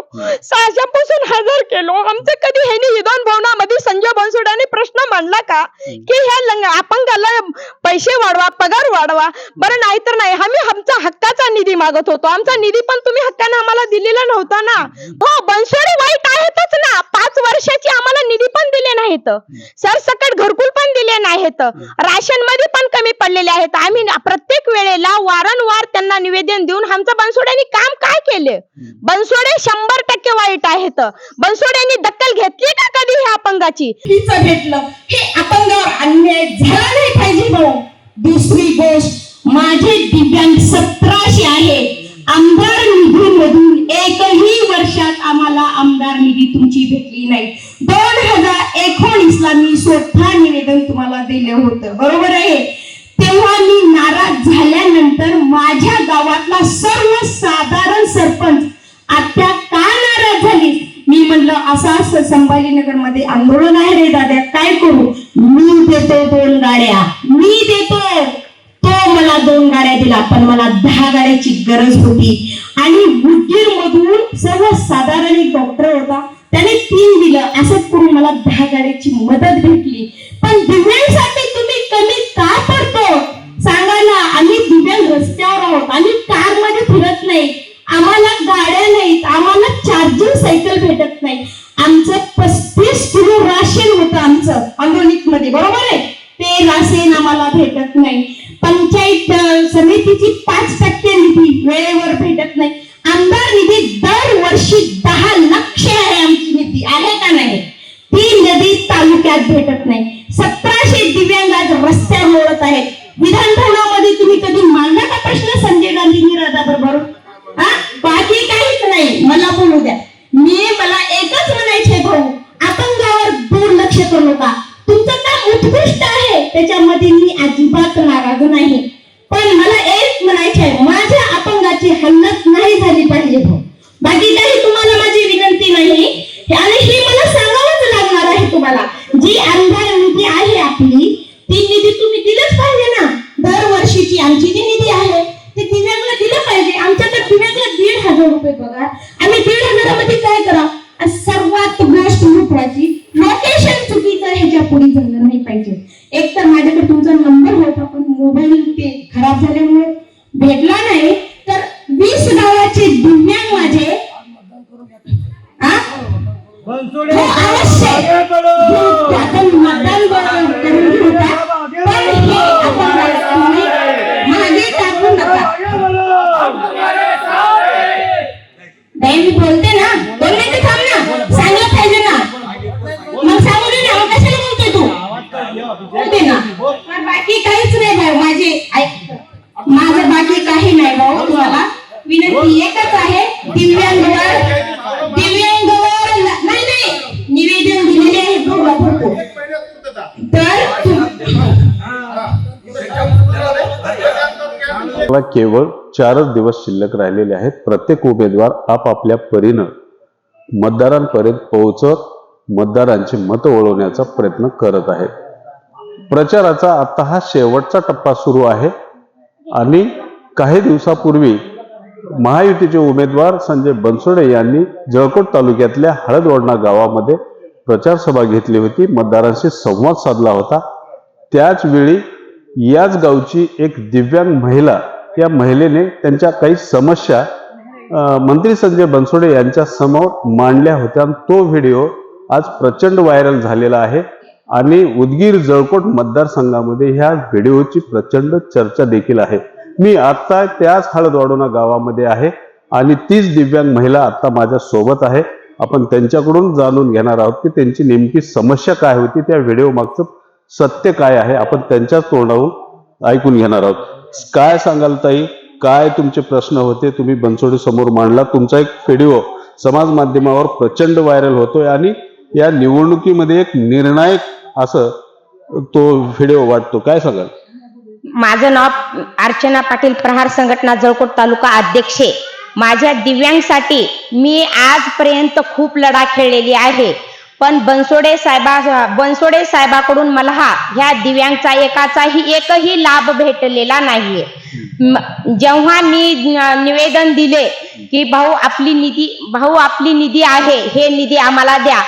केलो. सहाशेपासून हजार केलो. आमचं कधी ह्यानी विधान भवनामध्ये संजय बनसोडाने प्रश्न मांडला का? की ह्या लंग अपंगाला पैसे वाढवा पगार वाढवा. बरं नाही तर नाही. आम्ही आमचा हक्काचा निधी मागत होतो. आमचा निधी पण तुम्ही हक्काने आम्हाला दिलेला नव्हता ना. हो बनसोडे वाईट आहेतच ना. पाच वर्षाची आम्हाला निधी पण दिले नाहीत. सरसकट घरकुल पण दिले नाहीत. राशनमध्ये पण कमी पडलेले आहेत. आम्ही प्रत्येक वेळेला वारंवार त्यांना निवेदन देऊन आमचं बनसोड्यांनी काम काय केले? बनसोडे शंभर टक्के वाईट आहेत. बनसोड्यांनी दखल घेतली का कधी ह्या अपंगाची? भेटलं हे मुलांवर अन्याय झाला नाही पाहिजे भाऊ. दुसरी गोष्ट माझे दिव्यांग सतराशे आहे. आमदार निधी मधून एकही वर्षात आम्हाला आमदार निधी तुमची भेटली नाही. दोन हजार एकोणीस ला मी स्वतः निवेदन तुम्हाला दिलं होतं. बरोबर आहे? तेव्हा मी नाराज झाल्यानंतर माझ्या गावातला सर्वसाधारण सरपंच आत्या असा असं संभाजीनगरमध्ये आंदोलन आहे रे दादा. काय करू? मी देतो दोन गाड्या. मी देतो. तो मला दोन गाड्या दिला. पण मला दहा गाड्याची गरज होती. आणि गुटीर मधून सर्व साधारण एक डॉक्टर होता. त्याने तीन दिलं. असंच करून मला दहा गाड्याची मदत भेटली. पण दिव्या भेटत ఇక్కడ मला केवळ चारच दिवस शिल्लक राहिलेले आहेत. प्रत्येक उमेदवार आपापल्या परीनं मतदारांपर्यंत पोहोचत मतदारांची मतं वळवण्याचा प्रयत्न करत आहेत प्रचाराचा आता हा शेवटचा टप्पा सुरू आहे आणि काही दिवसापूर्वी महायुतीचे उमेदवार संजय बनसोडे यांनी जळकोट तालुक्यातल्या हळदवडणा गावामध्ये प्रचार सभा घेतली होती. मतदारांशी संवाद साधला होता. त्याच वेळी याच गावची एक दिव्यांग महिला या महिलेने त्यांच्या काही समस्या मंत्री संजय बनसोडे यांच्या समोर मांडल्या होत्या. आणि तो व्हिडिओ आज प्रचंड व्हायरल झालेला आहे. आणि उदगीर जळकोट मतदारसंघामध्ये ह्या व्हिडिओची प्रचंड चर्चा देखील आहे. मी आत्ता त्याच हळदवाडोना गावामध्ये आहे आणि तीच दिव्यांग महिला आत्ता माझ्या सोबत आहे. आपण त्यांच्याकडून जाणून घेणार आहोत की त्यांची नेमकी समस्या काय होती त्या व्हिडिओ मागचं सत्य काय आहे आपण त्यांच्याच तोंडावरून ऐकून घेणार आहोत. काय सांगाल ताई? काय तुमचे प्रश्न होते? तुम्ही बनसोडी समोर मांडला. तुमचा एक व्हिडिओ समाज माध्यमावर प्रचंड व्हायरल होतोय आणि या निवडणुकीमध्ये एक निर्णायक असं तो व्हिडिओ वाटतो. काय सांगाल? माझं नाव अर्चना पाटील प्रहार संघटना जळकोट तालुका अध्यक्ष माझ्या दिव्यांगसाठी मी आजपर्यंत खूप लढा खेळलेली आहे. पण बनसोडे साहेबा बनसोडे साहेबाकडून मला हा ह्या दिव्यांगचा एकाचाही एकही लाभ भेटलेला नाहीये. जेव्हा मी निवेदन दिले की भाऊ आपली निधी भाऊ आपली निधी आहे हे निधी आम्हाला द्या.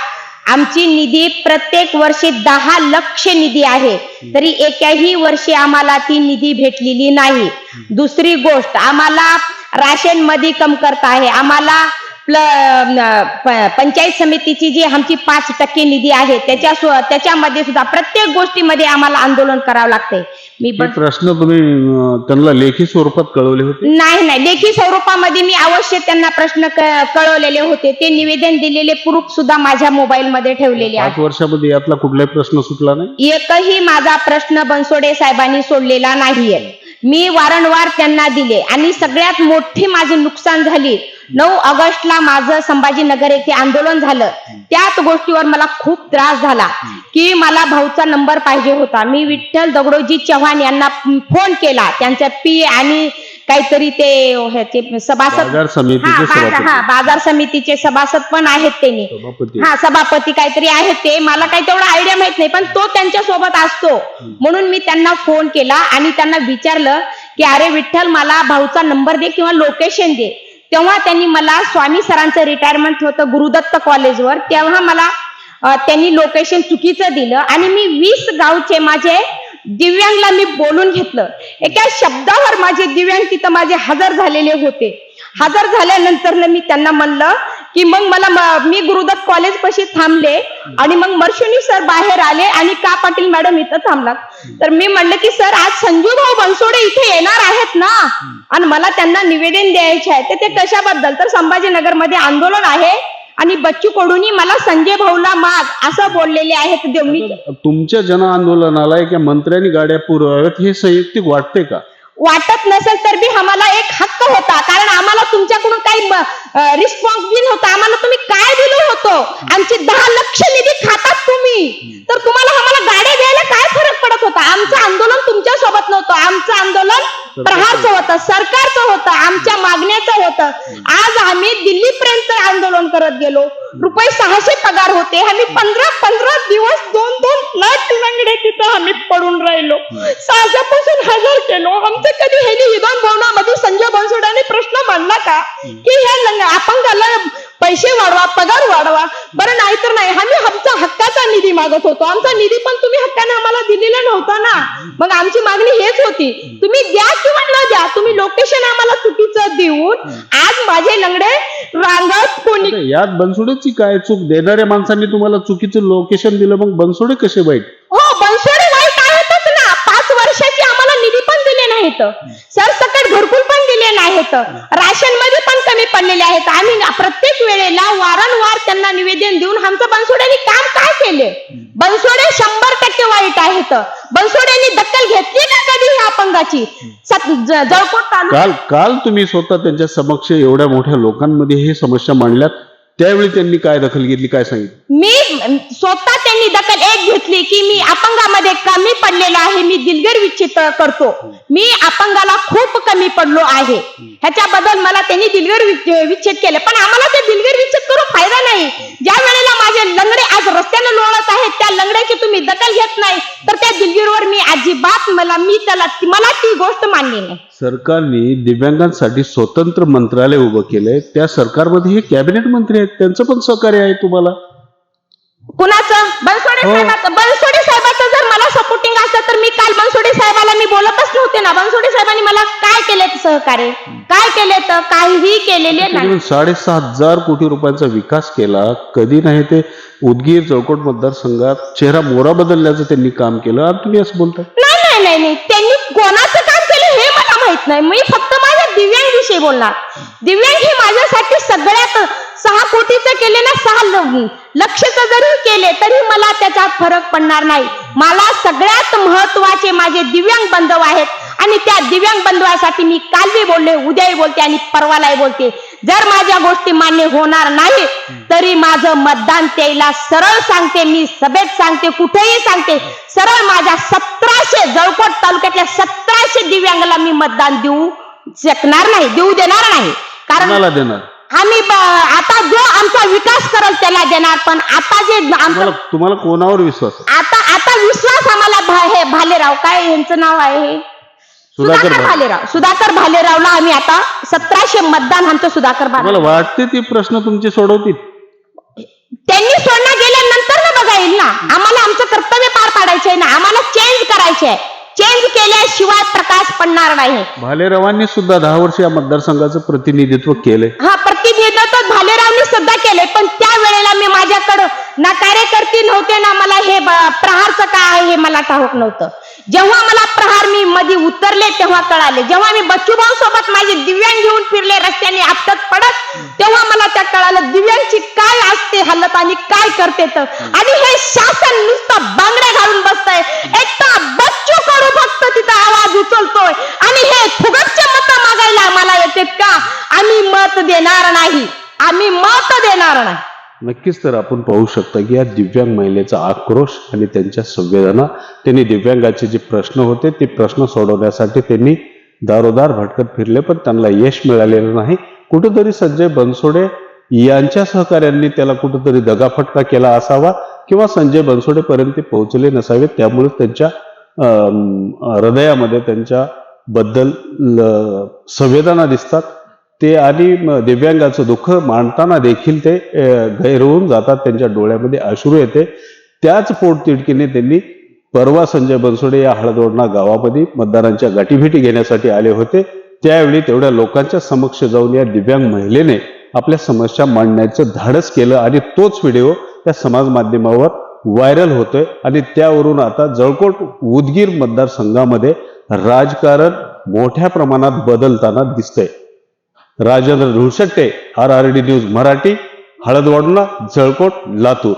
आमची निधी प्रत्येक वर्षी दहा लक्ष निधी आहे. तरी एकाही वर्षी आम्हाला ती निधी भेटलेली नाही. दुसरी गोष्ट आम्हाला राशनमध्ये कमतरता आहे. आम्हाला पंचायत समितीची जी आमची पाच टक्के निधी आहे त्याच्या त्याच्यामध्ये सुद्धा प्रत्येक गोष्टीमध्ये आम्हाला आंदोलन करावं लागतंय. मी पण प्रश्न तुम्ही त्यांना लेखी स्वरूपात कळवले होते? नाही नाही. लेखी स्वरूपामध्ये मी अवश्य त्यांना प्रश्न कळवलेले होते. ते निवेदन दिलेले प्रूफ सुद्धा माझ्या मोबाईल मध्ये ठेवलेले आहे. वर्षामध्ये यातला कुठलाही प्रश्न सुटला नाही? एकही माझा प्रश्न बनसोडे साहेबांनी सोडलेला नाहीये. मी वारंवार त्यांना दिले आणि सगळ्यात मोठी माझी नुकसान झाली. नऊ ऑगस्टला माझं संभाजीनगर येथे आंदोलन झालं. त्याच गोष्टीवर मला खूप त्रास झाला की मला भाऊचा नंबर पाहिजे होता. मी विठ्ठल दगडोजी चव्हाण यांना फोन केला. त्यांच्या पी आणि काहीतरी ते ह्याचे सभासद हा, बाजार- समितीचे सभासद पण आहेत त्यांनी. हा सभापती काहीतरी आहेत ते. मला काही तेवढा आयडिया माहीत नाही पण तो त्यांच्यासोबत असतो म्हणून मी त्यांना फोन केला आणि त्यांना विचारलं की अरे विठ्ठल मला भाऊचा नंबर दे किंवा लोकेशन दे. तेव्हा त्यांनी मला स्वामी सरांचं रिटायरमेंट होतं गुरुदत्त कॉलेजवर. तेव्हा मला त्यांनी लोकेशन चुकीचं दिलं आणि मी वीस गावचे माझे दिव्यांगला मी बोलून घेतलं. एका शब्दावर माझे दिव्यांग तिथं माझे हजर झालेले होते. हजर झाल्यानंतर मी त्यांना म्हणलं की मग मला मी गुरुदत्त कॉलेज पशी थांबले आणि मग मर्शुनी सर बाहेर आले आणि का पाटील मॅडम इथं थांबलात. तर मी म्हणलं की सर आज संजू भाऊ बनसोडे इथे येणार आहेत ना. आणि मला त्यांना निवेदन द्यायचे आहे. तर ते कशाबद्दल? तर संभाजीनगरमध्ये आंदोलन आहे आणि बच्चू कडूनी मला संजय भाऊला माग असं बोललेले आहेत देव मी तुमच्या जन आंदोलनाला एका मंत्र्यांनी गाड्या पुरवाव्यात हे संयुक्तिक वाटते का? वाटत नसेल तर बी आम्हाला एक हक्क होता. कारण आम्हाला तुमच्याकडून काही रिस्पॉन्स दिला होता आम्हाला तुम्ही काय दिलं होतं? आमची दहा लक्ष निधी खातात तुम्ही तर तुम्हाला आम्हाला गाड्या द्यायला काय फरक पडत होता आमचं आंदोलन तुमच्यासोबत नव्हतं आमचं प्रहारचं होतं सरकारचं होतं आमच्या मागण्याचं होतं. आज आम्ही दिल्लीपर्यंत आंदोलन करत गेलो. रुपये सहाशे पगार होते. आम्ही पंधरा पंधरा दिवस दोन दोन लाख लंगडे तिथं आम्ही पडून राहिलो. सहाशेपासून हजार केलो. आमचं कधी ह्यानी विधान भवनामध्ये संजय बनसोडाने प्रश्न मांडला का की ह्या लंग- अपंगाला पैसे वाढवा पगार वाढवा. बरं नाही तर नाही. आम्ही आमचा हक्काचा निधी मागत होतो. आमचा निधी पण तुम्ही हक्काने आम्हाला दिलेला नव्हता ना. मग आमची मागणी हेच होती. तुम्ही द्या किंवा न द्या तुम्ही लोकेशन आम्हाला चुकीचं देऊन आज माझे लंगडे रांगत कोणी यात बनसोडेची काय चूक? देणाऱ्या माणसांनी तुम्हाला चुकीचं लोकेशन दिलं मग बनसोडे कसे वाईट? नाहीत सरसकट घरकुल पण दिले नाहीत राशनमध्ये पण कमी पडलेले आहेत. आम्ही प्रत्येक वेळेला वारंवार त्यांना निवेदन देऊन आमचं बनसोड्यांनी काम काय केले? बनसोडे शंभर टक्के वाईट आहेत. बनसोड्यांनी दखल घेतली का कधी ह्या अपंगाची? जळकोट काल काल तुम्ही स्वतः त्यांच्या समक्ष एवढ्या मोठ्या लोकांमध्ये हे समस्या मांडल्यात त्यावेळी त्यांनी काय दखल घेतली काय सांगितलं? मी स्वतः त्यांनी दखल एक घेतली की मी अपंगामध्ये कमी पडलेला आहे मी दिलगिर विच्छेद करतो. मी अपंगाला खूप कमी पडलो आहे. ह्याच्याबद्दल मला त्यांनी दिलगीर विच्छेद केले. पण आम्हाला ते दिलगिर विच्छेद करून फायदा नाही. ज्या वेळेला माझे लंगडे आज रस्त्याने लोळत आहेत त्या लंगड्याची तुम्ही दखल घेत नाही तर त्या दिलगीरवर मी अजिबात मला मी त्याला मला ती गोष्ट मानली नाही. सरकारने दिव्यांगांसाठी स्वतंत्र मंत्रालय उभं केलंय. त्या सरकारमध्ये हे कॅबिनेट मंत्री आहेत. त्यांचं पण सहकार्य आहे तुम्हाला. कुणाचं? बनसोडे हो. साहेबाचं. बनसोडे साहेबाचं जर मला सपोर्टिंग असतं तर मी काल बनसोडे साहेबाला मी बोलतच नव्हते ना. बनसोडे साहेबांनी मला काय केले सहकार्य? काय केले तर काहीही केलेले नाही. साडेसहा हजार कोटी रुपयांचा विकास केला. कधी नाही ते उदगीर चौकोट मतदारसंघात चेहरा मोरा बदलल्याचं त्यांनी काम केलं. आणि तुम्ही असं बोलताय. नाही नाही नाही नाही. त्यांनी कोणाचं काम केलं हे मला माहीत नाही. मी फक्त माझ्या दिव्यांग विषयी बोलणार. दिव्यांग हे माझ्यासाठी सगळ्यात सहा कोटीचं केले ना सहा लक्षच जरी केले तरी मला त्याच्यात फरक पडणार नाही. मला सगळ्यात महत्त्वाचे माझे दिव्यांग बंधव आहेत. आणि त्या दिव्यांग बंधवासाठी मी कालवी बोलले उद्याही बोलते आणि परवालाही बोलते. जर माझ्या गोष्टी मान्य होणार नाही तरी माझं मतदान त्याला सरळ सांगते मी सभेत सांगते कुठेही सांगते. सरळ माझ्या सतराशे जळकोट तालुक्यातल्या सतराशे दिव्यांगाला मी मतदान देऊ शकणार नाही देऊ देणार नाही. कारण देणार? आम्ही ब- आता जो आमचा विकास करल त्याला देणार पण आता जे आमचं तुम्हाला तुम्हाला कोणावर विश्वास आहे? आता आता विश्वास आम्हाला भा- हे भालेराव काय यांचं नाव आहे सुधाकर सुधाकर भाले. भालेराव. सुधाकर भालेरावला आम्ही आता सतराशे मतदान आमचं सुधाकर भाले वाटते ती प्रश्न तुमचे सोडवतील? त्यांनी सोडणं गेल्यानंतर ना बघा येईल ना. आम्हाला आमचं कर्तव्य पार पाडायचे आहे ना. आम्हाला चेंज करायचे आहे चेंज केल्याशिवाय प्रकाश पडणार नाही. भालेरावांनी सुद्धा दहा वर्ष या मतदारसंघाचं प्रतिनिधित्व केलंय. हा प्रतिनिधित्व भालेरावनी सुद्धा केले पण त्या वेळेला मी माझ्याकडं ना कार्यकर्ते नव्हते ना मला हे प्रहारचं काय आहे हे मला ठाऊक नव्हतं. जेव्हा मला प्रहार मी मध्ये उतरले तेव्हा कळाले. जेव्हा मी बच्चूभाऊ सोबत माझे दिव्यांग घेऊन फिरले रस्त्याने आपटत पडत तेव्हा मला त्या कळालं दिव्यांगची काय असते हालत आणि काय करते तर. आणि हे शासन नुसतं बांगड्या घालून बसतंय. एकटा बच्चू कडू फक्त तिथं आवाज उचलतोय आणि हे फुगटचे मत मागायला आम्हाला येते का आम्ही मत देणार नाही आम्ही कारण आहे. नक्कीच तर आपण पाहू शकता की या दिव्यांग महिलेचा आक्रोश आणि त्यांच्या संवेदना त्यांनी दिव्यांगाचे जे प्रश्न होते ते प्रश्न सोडवण्यासाठी त्यांनी दारोदार भटकत फिरले पण त्यांना यश मिळालेलं नाही. कुठेतरी संजय बनसोडे यांच्या सहकार्यांनी त्याला कुठेतरी दगाफटका केला असावा किंवा संजय बनसोडेपर्यंत ते पोहोचले नसावे त्यामुळे त्यांच्या हृदयामध्ये त्यांच्या बद्दल संवेदना दिसतात. ते आणि दिव्यांगाचं दुःख मांडताना देखील ते गैरवून जातात त्यांच्या डोळ्यामध्ये अश्रू येते. त्याच पोटतिडकीने त्यांनी परवा संजय बनसोडे या हळदोडणा गावामध्ये मतदारांच्या गाठीभेटी घेण्यासाठी आले होते. त्यावेळी तेवढ्या लोकांच्या समक्ष जाऊन या दिव्यांग महिलेने आपल्या समस्या मांडण्याचं धाडस केलं आणि तोच व्हिडिओ त्या समाज माध्यमावर व्हायरल होतोय. आणि त्यावरून आता जळकोट उदगीर मतदारसंघामध्ये राजकारण मोठ्या प्रमाणात बदलताना दिसतंय. Rajendra Dhulshette R R D news Marathi हळदवाडूला Jalkot Latur.